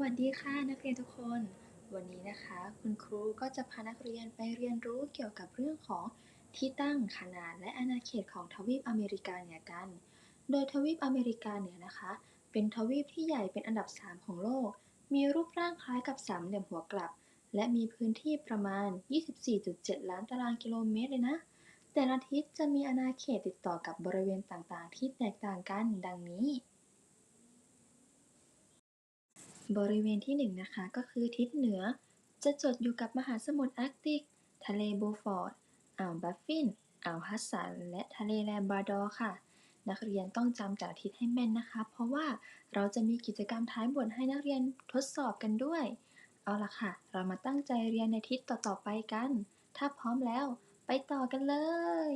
วัสดีค่ะนักเรียนทุกคน วันนี้นะคะ คุณครูก็จะพานักเรียนไปเรียนรู้เกี่ยวกับเรื่องของที่ตั้งขนาดและอาณาเขตของทวีปอเมริกาเหนือกัน โดยทวีปอเมริกาเหนือนะคะ เป็นทวีปที่ใหญ่เป็นอันดับ 3 ของโลก มีรูปร่างคล้ายกับสามเหลี่ยมหัวกลับ และมีพื้นที่ประมาณ 24.7 ล้านตารางกิโลเมตรเลยนะ แต่ละทิศจะมีอาณาเขตติดต่อกับบริเวณต่างๆ ที่แตกต่างกันดังนี้ บริเวณที่ 1 นะคะ ก็คือทิศเหนือ จะจดอยู่กับมหาสมุทรอาร์กติก ทะเลโบฟอร์ด อ่าวบัฟฟิน อ่าวฮัดสัน และทะเลแลบราดอร์ค่ะ นักเรียนต้องจำแต่ละทิศให้แม่นนะคะ เพราะว่าเราจะมีกิจกรรมท้ายบทให้นักเรียนทดสอบกันด้วย เอาละค่ะ เรามาตั้งใจเรียนในทิศต่อๆไปกัน ถ้าพร้อมแล้ว ไปต่อกันเลย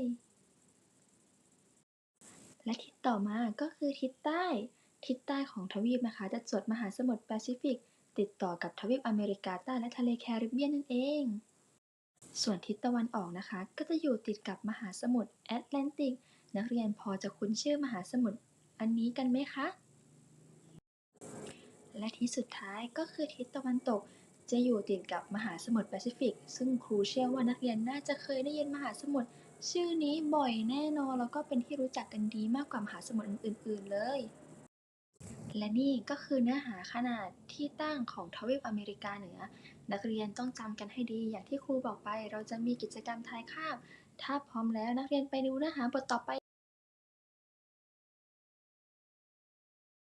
และทิศต่อมาก็คือทิศใต้ ทิศใต้ของทวีปนะคะ จะจดมหาสมุทรแปซิฟิก ติดต่อกับทวีปอเมริกาใต้และทะเลแคริบเบียนนั่นเอง ส่วนทิศตะวันออกนะคะ ก็จะอยู่ติดกับมหาสมุทรแอตแลนติก นักเรียนพอจะคุ้นชื่อมหาสมุทรอันนี้กันไหมคะ และทิศสุดท้ายก็คือทิศตะวันตกจะอยู่ติดกับมหาสมุทรแปซิฟิก ซึ่งครูเชื่อว่านักเรียนน่าจะเคยได้ยินมหาสมุทรชื่อนี้บ่อยแน่นอนแล้วก็เป็นที่รู้จักกันดีมากกว่ามหาสมุทรอื่น ๆ เลย และนี่ก็คือเนื้อหาขนาดที่ตั้งของทวีปอเมริกาเหนือ นักเรียนต้องจำกันให้ดี อย่างที่ครูบอกไป เราจะมีกิจกรรมทายคาบ ถ้าพร้อมแล้วนักเรียนไปดูเนื้อหาบทต่อไป